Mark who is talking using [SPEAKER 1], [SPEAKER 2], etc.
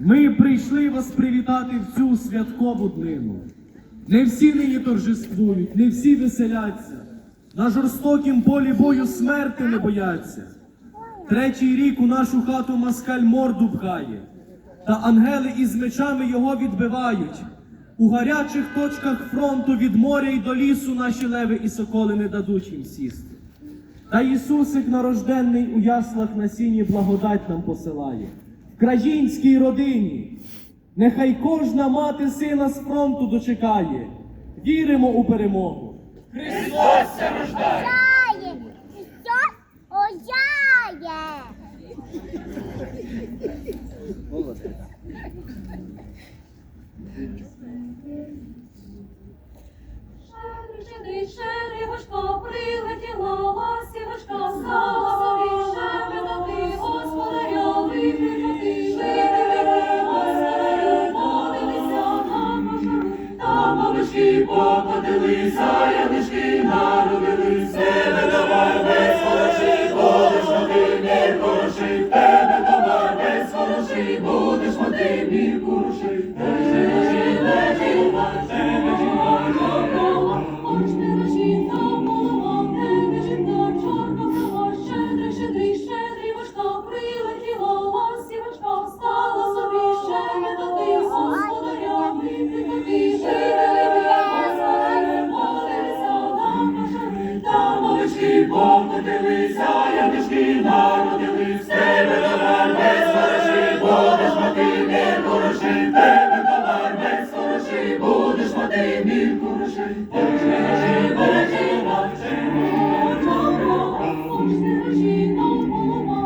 [SPEAKER 1] Ми прийшли вас привітати в цю святкову днину. Не всі нині торжествують, не всі веселяться, на жорстокім полі бою смерти не бояться. Третій рік у нашу хату москаль морду пхає, та ангели із мечами його відбивають. У гарячих точках фронту від моря й до лісу наші леви і соколи не дадуть їм сісти. Та Ісусик нарожденний у яслах на сіні благодать нам посилає. Країнській родині. Нехай кожна мати сина з фронту дочекає. Віримо у перемогу.
[SPEAKER 2] Христос! Христос ожає?
[SPEAKER 3] Малишки покотилися, ялишки народились. Тебе товар без хороший, будеш мати мір хороший. Тебе товар без хороший, будеш мати мір хороший. Там малички покотилися, ямішки народились. Тебе товар без хороший, будеш мати мір хороший. Тебе товар без хороший, будеш мати мір хороший. Не гроші, бережи, бачи, ось не гроші, нам голова,